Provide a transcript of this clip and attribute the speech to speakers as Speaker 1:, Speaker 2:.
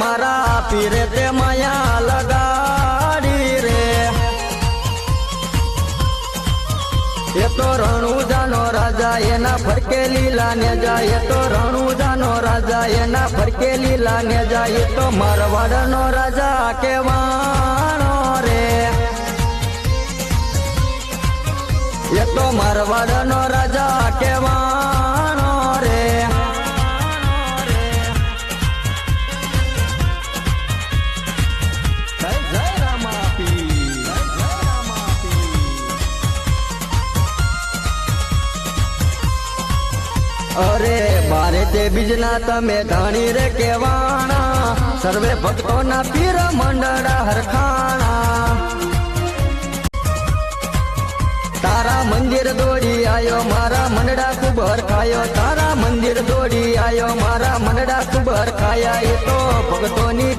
Speaker 1: મારા પીરે તે માયા લગાડી રે. એ તો રણુજાનો રાજા, એના ફરકે લીલા ને જાય. એ તો રણુજાનો રાજા, એના ફરકે લીલા ને જાય. એ તો મારવાડનો રાજા કેવાણો રે. એ તો મારવાડનો રાજા કેવાણો અરે મારે તે બીજના તમે ધણી રે કેવાણા. સર્વે ભક્તોના પીર મંડળા હરખાણા. તારા મંદિર દોડી આયો, મારા મંડળા ખૂબ હરખાયો. તારા મંદિર દોડી આયો, મારા મંડળા ખૂબ હરખાયા. એ તો ભક્તોની